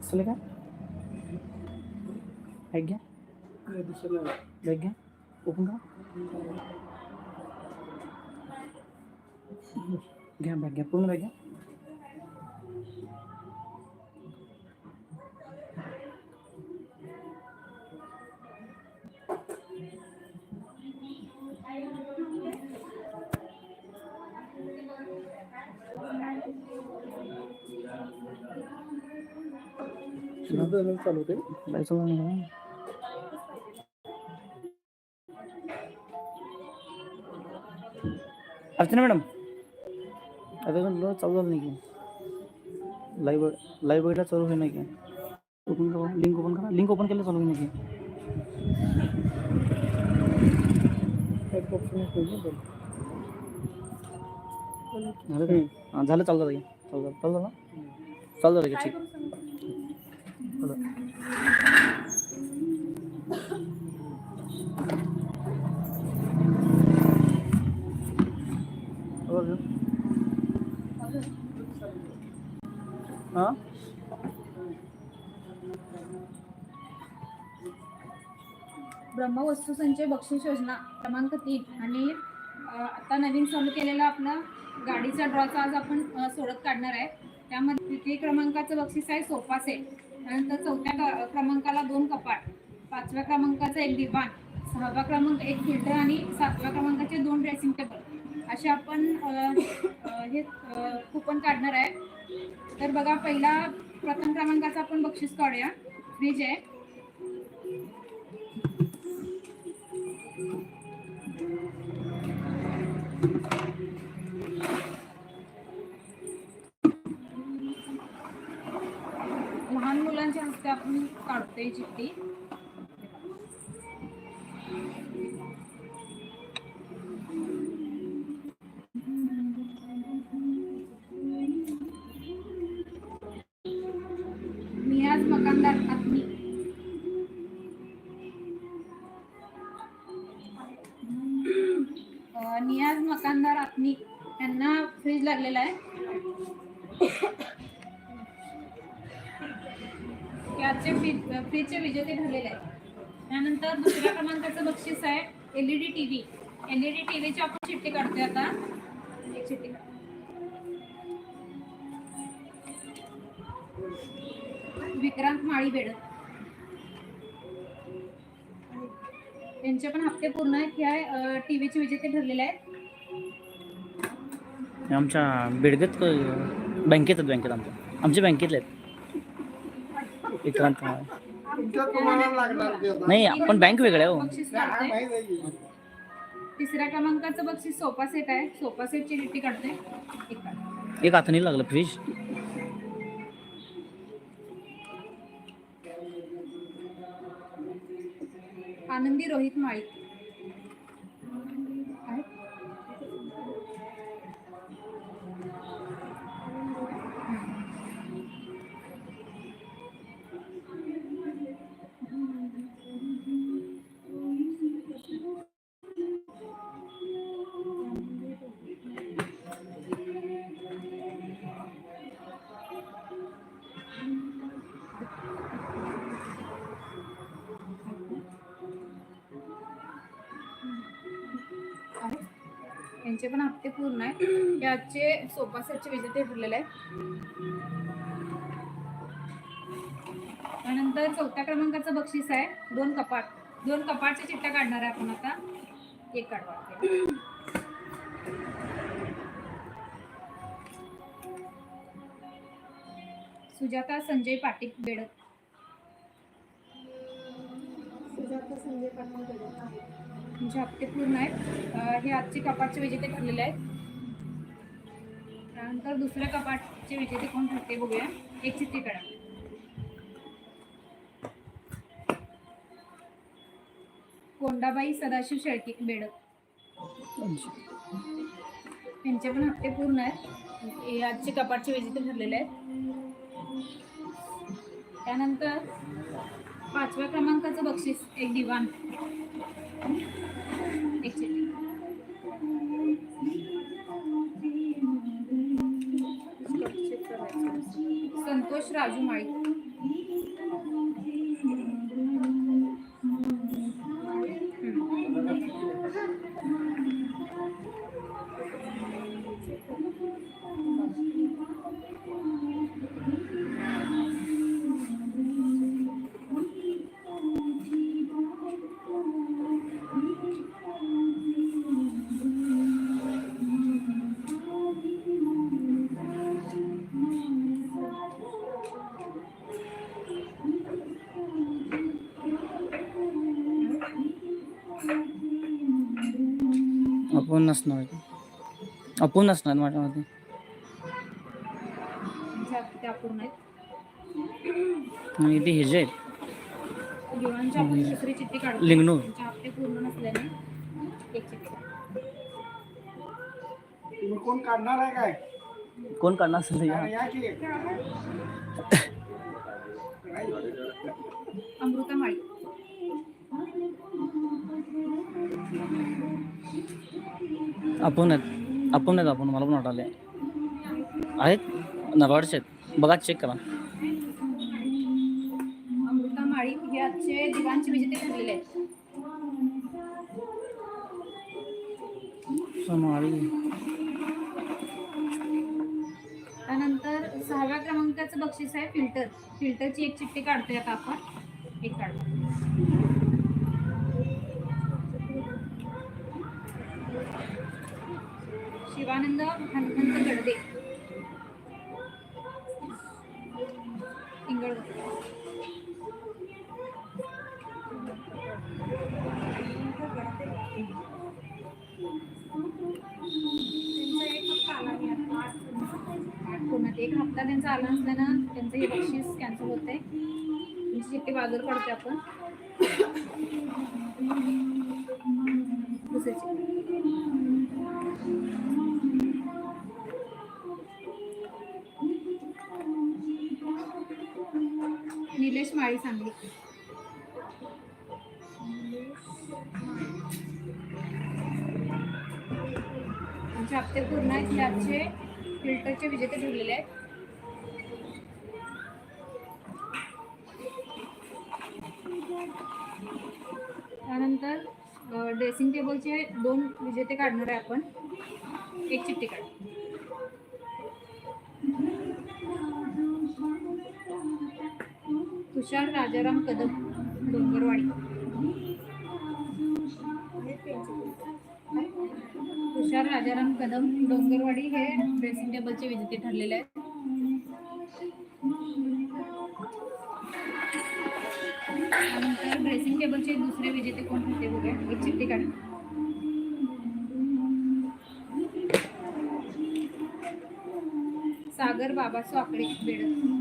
असलं का बॅग घ्या बॅग घ्या ओपन करा। घ्या बॅग घ्या पूर्ण बॅग घ्या चालू होते. जायचं नाही अर्चना मॅडम आता लो- चालू झालं नाही की. लाईव्ह लाईव्ह बघितला चालू होईल नाही की. ओपन करा लिंक ओपन करा. लिंक ओपन केलं चालू होईल नाही की. झालं चालू झालं चालू झालं चालू झालं? ठीक. ब्रह्मवस्तू संचय बक्षीस योजना क्रमांक तीन. आणि आता नवीन चालू केलेला आपला गाडीचा ड्रॉचा आज आपण सोडत काढणार आहे. त्यामध्ये तृतीय क्रमांकाचं बक्षीस आहे सोफा सेट. त्यानंतर चौथ्या क्रमांकाला दोन कपाट पाचव्या क्रमांकाचा एक दिवाण सहावा क्रमांक एक फिल्टर आणि सातव्या क्रमांकाचे दोन ड्रेसिंग टेबल असे आपण हे कुपन काढणार आहे. तर बघा पहिला प्रथम क्रमांकाचा आपण बक्षीस काढूया. फ्रीज आहे लहान काढतोय चिठ्ठी नियाज मकानदार आत्मी नियाज मकानदार यांना फ्रीज लागलेला आहे. याचे फ्रीज फ्रीजचे विजेते ठरलेले आहेत. त्यानंतर दुसऱ्या क्रमांकाचं बक्षीस आहे एलईडी टीव्ही एलईडी टीव्हीची आपण चिठ्ठी काढतोय आता. एक चिठ्ठी विक्रांत माळी बेड त्यांचे पण हप्ते पूर्ण आहेत. ह्या टीव्हीचे विजेते ठरलेले आहेत. आमच्या बिडगत बँकेत आहेत बँकेत आमच्या. आमच्या बँकेतले आहेत. विक्रांत कुमार. नाही आपण बँक वेगळ्या हो हा. तिसऱ्या क्रमांकाचं बक्षीस सोफा सेट आहे सोफा सेटची चिठ्ठी काढते एक काढ. एक हाताने लागलं फ्रीज आनंदी रोहित माळी यांचे पण हप्ते पूर्ण आहे याचे सोफा सेटचे विजेते ठरलेले आहेत. त्यानंतर चौथ्या क्रमांकाचं बक्षीस आहे. दोन कपाट. दोन कपाटच्या चिठ्ठ्या काढणार आहे आपण आता. एक काढवा सुजाता संजय पाटील बेडक. संजय पाटील तुमचे हप्ते पूर्ण आहेत. हे आजचे कपाटचे विजेते ठरलेले आहेत. त्यानंतर दुसऱ्या कपाटचे विजेते कोण ठरते बघूया. एक चिठ्ठी कोंडाबाई सदाशिव शेळके बेडक. यांचे पण हप्ते पूर्ण आहेत. हे आजचे कपाटचे विजेते ठरलेले आहेत. त्यानंतर पाचव्या क्रमांकाचं बक्षीस एक दिवान एक संतोष राजू माळी. आपण नसणार आपण नसणार माझ्यामध्ये. त्यांचे हप्ते अपूर्ण आहेत. आणि ते हे जे आहेत. लिंगनूर. कोण काढणार आहे काय? कोण काढणार असेल अमृता माळी. आपण आहेत. आपण आहेत आपण मला पण वाटाले आहेत. नरवाडचे आहेत. बघा चेक करा. त्यानंतर सहाव्या क्रमांकाचं बक्षीस आहे फिल्टर. फिल्टरची एक चिठ्ठी काढतोय आता आपण. एक काढतो आनंद हनुमंत गडदे. एक हप्ता त्यांचा आला असल्यानं त्यांचं हे बक्षीस कॅन्सल होते त्यांची चिठ्ठी बाजूला पडते आपण. दुसरी निलेश चांगली सांगली हप्ते पूर्ण आहेत हे फिल्टरचे विजेते ठेवलेले आहेत. त्यानंतर ड्रेसिंग टेबलचे दोन विजेते काढणार आहे आपण. एक चिठ्ठी काढ. तुषार राजाराम कदम डोंगरवाडी. तुषार राजाराम कदम डोंगरवाडी हे ड्रेसिंग टेबलचे विजेते ठरलेले आहेत. त्यानंतर ड्रेसिंग टेबलचे दुसरे विजेते कोण होते बघूया. एक चिठ्ठी काढ. सागर बाबा आकडे बेड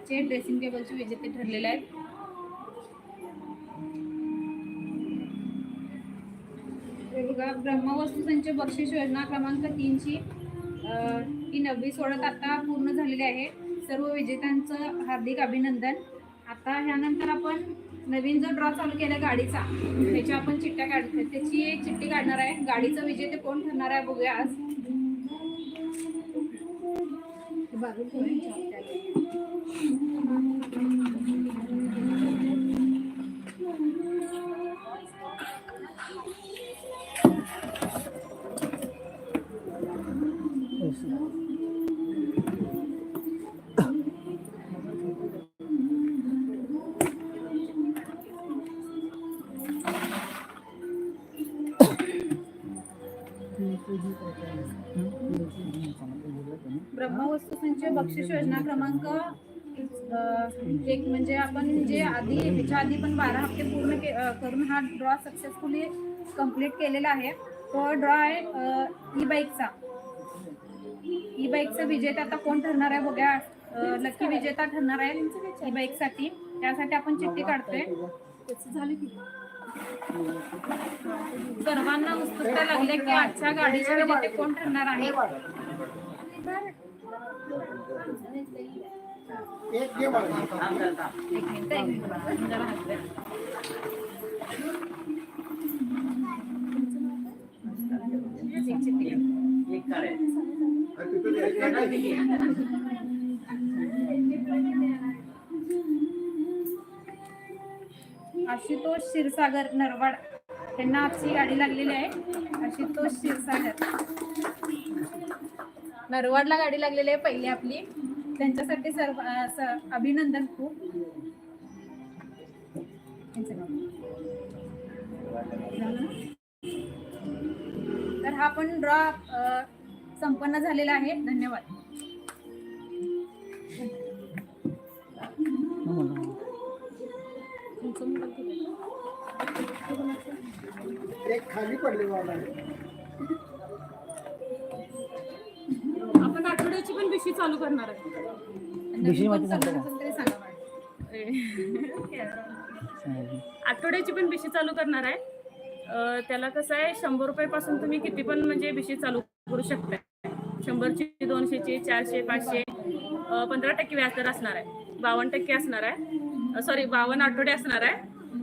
आजचे ड्रेसिंग टेबलचे विजेते ठरलेले आहेत. हे बघा ब्रह्मवस्तू संच बक्षीस योजना क्रमांक तीनची ही नववी सोडत आता पूर्ण झालेली आहे. सर्व विजेत्यांचं हार्दिक अभिनंदन. आता ह्यानंतर आपण नवीन जो ड्रॉ चालू केला गाडीचा त्याच्या आपण चिठ्ठ्या काढ त्याची एक चिठ्ठी काढणार आहे. गाडीचं विजेते कोण ठरणार आहे बघूया आज. बाजूला ब्रह्मवस्तू संच बक्षीस योजना क्रमांक अं, एक म्हणजे आपण जे आधी ह्याच्या आधी पण बारा हप्ते पूर्ण के- करून हा ड्रॉ सक्सेसफुली कंप्लीट केलेला आहे. तो ड्रॉ आहे ई बाईकचा ई बाईकचा विजेता आता कोण ठरणार आहे बघा नक्की विजेता ठरणार आहे ई बाईकसाठी त्यासाठी आपण चिठ्ठी काढतोय. झाली की सर्वांना उत्सुकता लागली की आजच्या गाडीचे विजेते कोण ठरणार आहे? एक घे आशुतोष क्षीरसागर नरवाड. त्यांना आपची गाडी लागलेली आहे. आशुतोष क्षीरसागर. नरवाडला गाडी लागलेली आहे पहिली आपली. त्यांच्यासाठी सर्व स- अभिनंदन खूप. तर हा पण ड्रॉ संपन्न झालेला आहे. धन्यवाद. एक खाली पडले बाबा. पण बिशी चालू करणार आहे. माहिती सांगता का? तरी सांगा. आठवड्याची पण बिशी चालू करणार आहे. अं, त्याला कसं आहे शंभर रुपयापासून तुम्ही किती पण म्हणजे बिशी चालू करू शकता शंभरची दोनशेची चारशे पाचशे अं, पंधरा टक्के व्याजदर असणार आहे. बावन्न टक्के असणार आहे. सॉरी बावन्न आठवडे असणार आहे.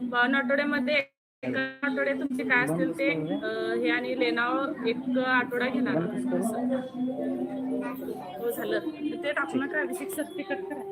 बावन्न आठवड्यामध्ये एका आठवड्यात तुमचे काय असतील ते अं, हे आणि लेनाव एक आठवडा घेणार. असं. हो झालं ते टाकू नका अभिषेक सर ते कट करा